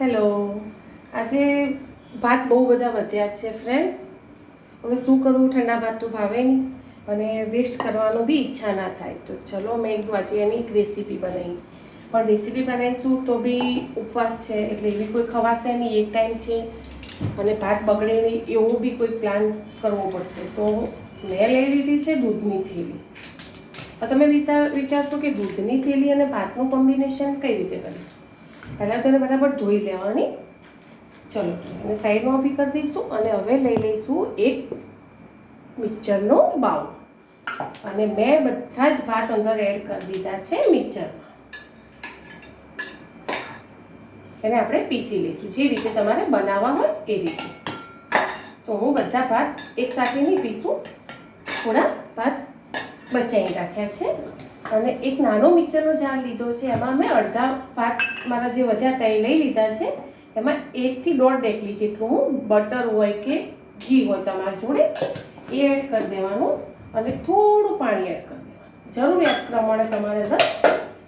Hello. આજે ભાત બહુ બધા વધ્યા છે ફ્રેન્ડ હવે શું કરવું? ઠંડા ભાત તો ભાવે નહીં. અને વેસ્ટ કરવાનું બી ઈચ્છા ના થાય. તો ચલો મેં એક આજે એની એક રેસીપી બનાવી. પણ રેસીપી બનાવીશું તો બી ઉપવાસ છે, એટલે એવી કોઈ ખવાશે નહીં. એક ટાઈમ છે. અને ભાત બગડે નહીં. એવો બી કોઈ પ્લાન કરવો પડશે. તો મેં લઈ લીધી છે દૂધની થેલી. તમે વિચાર વિચારશો કે દૂધની થેલી અને ભાતનું કોમ્બિનેશન કઈ રીતે કરીશું? પહેલાં તો એને બરાબર ધોઈ લેવાની. ચલો અને સાઈડમાં ઊભી કરી દઈશું અને હવે લઈ લઈશું એક મિક્સરનો બાઉલ. અને મેં બધા જ ભાત અંદર એડ કરી દીધા છે મિક્સરમાં. એને આપણે પીસી લઈશું. જે રીતે તમારે બનાવવા હોય એ રીતે. તો હું બધા ભાત એકસાથે નહીં પીસું. થોડા ભાત બચાવી રાખ્યા છે. અને એક નાનો મિક્સરનો જાર લીધો છે, એમાં મેં અડધા ભાત મારા જે વધ્યા હતા એ લઈ લીધા છે. એમાં એકથી દોઢ ડેકલી જેટલું હું બટર હોય કે ઘી હોય તમારા જોડે, એ એડ કરી દેવાનું અને થોડું પાણી એડ કરી દેવાનું. જરૂરિયાત પ્રમાણે તમારે અંદર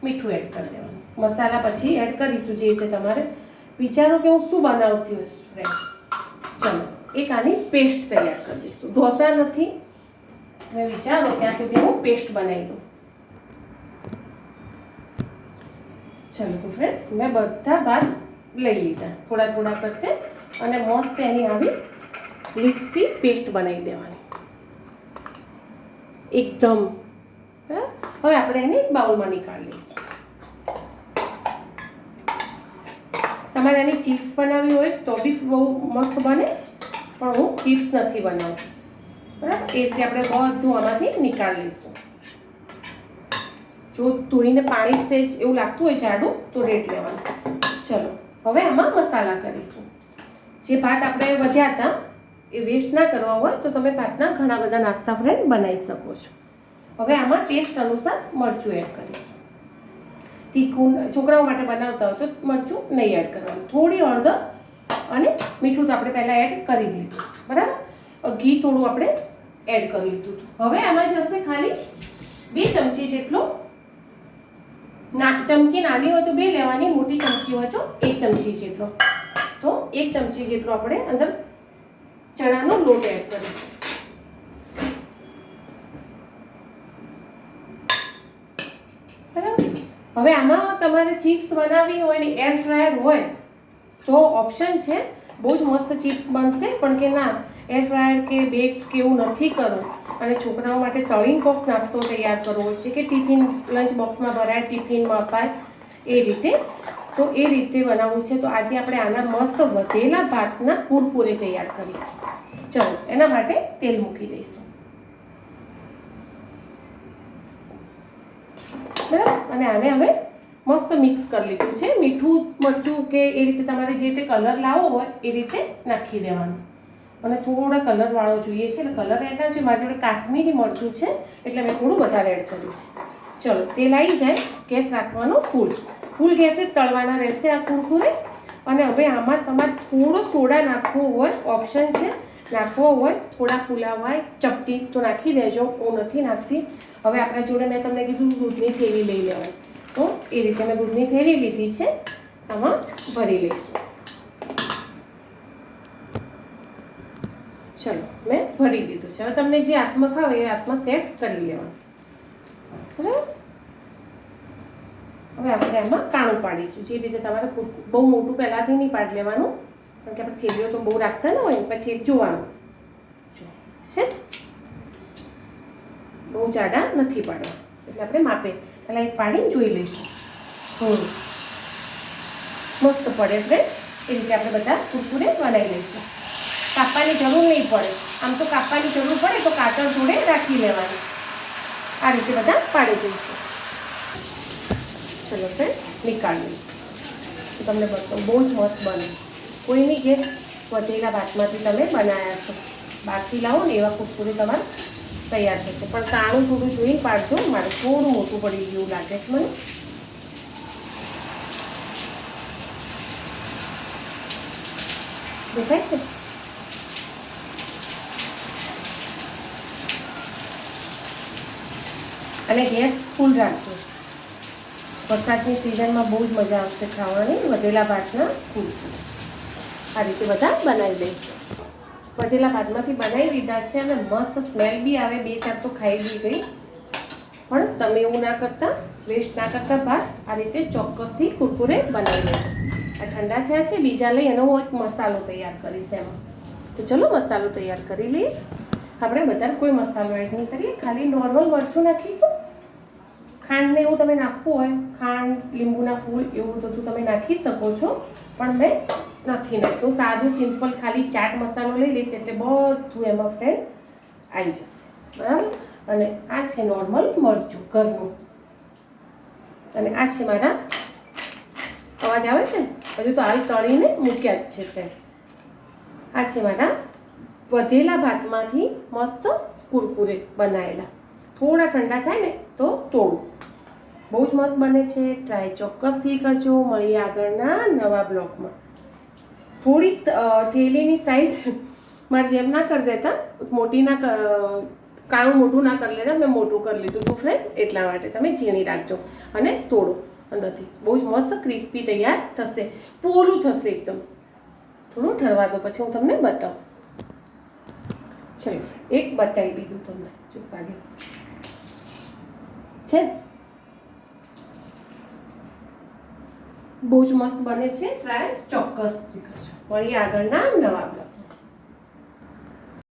મીઠું એડ કરી દેવાનું. મસાલા પછી એડ કરીશું જે રીતે તમારે વિચારો કે હું શું બનાવતી ફ્રેન્ડ ચલો, એક આની પેસ્ટ તૈયાર કરી દઈશું. ઢોસા નથી. મેં વિચારો, ત્યાં સુધી હું પેસ્ટ બનાવી દઉં. ચલો તો ફ્રેન્ડ મેં બધા ભાત લઈ લીધા. થોડા થોડા કરતે અને મસ્ત એની આવી લીસી પેસ્ટ બનાવી દેવાની. એકદમ. હવે આપણે એને એક બાઉલમાં નીકાળી લઈશું. તમારે એની ચિપ્સ બનાવવી હોય તો બી બહુ મસ્ત બને, પણ હું ચિપ્સ નથી બનાવતી. બરાબર? એ રીતે આપણે બધું આમાંથી નીકાળી લઈશું. જો ધોઈને પાણી સેજ એવું લાગતું હોય જાડું તો રેડ લેવાનું. ચલો, હવે આમાં મસાલા કરીશું. જે ભાત આપણે વધ્યા હતા, એ વેસ્ટ ના કરવા હોય તો તમે ભાતના ઘણા બધા નાસ્તા ફ્રેન્ડ બનાવી શકો છો. હવે આમાં ટેસ્ટ અનુસાર મરચું એડ કરીશું. તીખું છોકરાઓ માટે બનાવતા હોય તો મરચું નહીં એડ કરવાનું. થોડી હળદર અને મીઠું તો આપણે પહેલાં એડ કરી દીધું બરાબર? ઘી થોડું આપણે એડ કરી હતું. હવે આમાં જશે ખાલી બે ચમચી જેટલો ના, ચમચી નાની હોય તો બે લેવાની, મોટી ચમચી હોય તો એક ચમચી જેટલો. તો એક ચમચી જેટલો આપણે અંદર ચણાનો લોટ એડ કરીશું. બરાબર? હવે આમાં તમારે ચિપ્સ બનાવવી હોય ને એર ફ્રાયર હોય, તો ઓપ્શન છે બહુ જ મસ્ત ચિપ્સ બનશે, પણ કે ના એર ફ્રાયર કે બેક કે એવું નથી કરવું અને છોકરાઓ માટે તળીને કોક નાસ્તો તૈયાર કરવો છે કે ટિફિન લંચ બોક્સમાં ભરાય ટિફિનમાં અપાય, એ રીતે. તો એ રીતે બનાવવું છે. તો આજે આપણે આના મસ્ત વધેલા ભાતના પૂરપૂરે તૈયાર કરીશું. ચલો, એના માટે તેલ મૂકી દઈશું. બરાબર? અને આને હવે મસ્ત મિક્સ કરી લીધું છે. મીઠું, મરચું કે એ રીતે તમારે જે રીતે કલર લાવવો હોય એ રીતે નાખી દેવાનું. અને થોડા કલરવાળો જોઈએ છે. એટલે કલર એડ ના છે. મારી જોડે કાશ્મીરી મરચું છે. એટલે મેં થોડું વધારે એડ કર્યું છે. ચલો તેલ આવી જાય ગેસ રાખવાનો ફૂલ. ફૂલ ગેસે તળવાના રહેશે આ કુરકુરે. અને હવે આમાં તમારે થોડો સોડા નાખવો હોય ઓપ્શન છે. નાખવો હોય, થોડા ફૂલાવાય ચપટી તો નાખી દેજો. હું નથી નાખતી. હવે આપણા જોડે મેં તમને કીધું દૂધની થેલી લઈ લેવાની. તો એ રીતે મેં દૂધની થેલી લીધી છે. આમાં ભરી લઈશું. ચલો, મેં ભરી દીધું છે. હવે તમને જે હાથમાં ફાવે એ હાથમાં સેટ કરી લેવાનું. બરાબર? હવે આપણે એમાં કાણું પાડીશું. જે રીતે તમારે બહુ મોટું પહેલાંથી નહીં પાડી લેવાનું. કારણ કે આપણે થેલીઓ તો બહુ રાખતા ન હોય, પછી જોવાનું. છે? બહુ જાડા નથી પાડવા. એટલે આપણે માપે. પહેલાં એક પાડીને જોઈ લઈશું. મસ્ત પડે ફ્રેન્ડ એ રીતે આપણે બધા કુરકુરે બનાવી લઈશું. કાપવાની જરૂર નહીં પડે. આમ તો કાપવાની જરૂર પડે તો કાતર જોડે રાખી લેવાની. આ રીતે બધા પાડી જઈશું ચલો ફ્રેન્ડ નીકાળી તો તમને બતાવું બહુ જ મસ્ત બને. કોઈની ઘેર વધેલા ભાતમાંથી તમે બનાવ્યા છો. બહારથી લાવો ને એવા કુરકુરે તમારે તૈયાર થશે. પણ કાણું થોડું જોઈને પાડજો. મારે થોડું મોટું પડી ગયું લાગે છે મને. દેખાય છે અને ગેસ ફૂલ રાખજો વરસાદની સિઝનમાં બહુ જ મજા આવશે ખાવાની વધેલા ભાતના કુલચા આ રીતે બધા બનાવી દઈશું વધેલા ભાતમાંથી બનાવી દીધા છે અને મસ્ત સ્મેલ બી આવે બે ચાર તો ખાઈ બી ગઈ પણ તમે એવું ના કરતા વેસ્ટ ના કરતા ભાત આ રીતે ચોક્કસથી કુરકુરે બનાવી લેજો આ ઠંડા થયા છે, બીજા લઈ હું એક મસાલો તૈયાર કરીશ એમાં. તો ચલો મસાલો તૈયાર કરી લઈએ. આપણે બધા કોઈ મસાલો એડ નહીં કરીએ, ખાલી નોર્મલ મરચું નાખીશું. ખાંડને એવું તમે નાખવું હોય, ખાંડ, લીંબુના ફૂલ એવું બધું તમે નાખી શકો છો, પણ મેં નથી નાખ્યું. સાદું સિમ્પલ ખાલી ચાટ મસાલો લઈ લઈશ એટલે બધું એમાં ફ્રેન્ડ આવી જશે. બરાબર? અને આ છે નોર્મલ મરચું, ઘરનું. અને આ છે મારા, અવાજ આવે છે ને? હજુ તો હાલ તળીને મૂક્યા જ છે ફ્રેન્ડ આ છે મારા વધેલા ભાતમાંથી મસ્ત કુરકુરે બનાવેલા થોડા ઠંડા થાય ને તો તોડું. બહુ જ મસ્ત બને છે. ટ્રાય ચોક્કસથી કરજો. મળીએ આગળના નવા બ્લોગમાં. થોડીક થેલીની સાઇઝ મારે જેમ ના કરી દેતા. મોટી ના ક- કાણું મોટું ના કરી લેતા. મેં મોટું કરી લીધું હતું ફ્રેન્ડ એટલા માટે તમે ઝીણી રાખજો અને તોડો. અંદરથી. બહુ જ મસ્ત ક્રિસ્પી તૈયાર થશે. પોલું થશે એકદમ. થોડું ઠરવા દો, પછી હું તમને બતાવું. ચલો, એક બતાવી દીધું તમને. ચૂપ વાગે છે બહુ જ મસ્ત બને છે. ટ્રાય ચોક્કસ. કરજો મળીએ આગળના નવા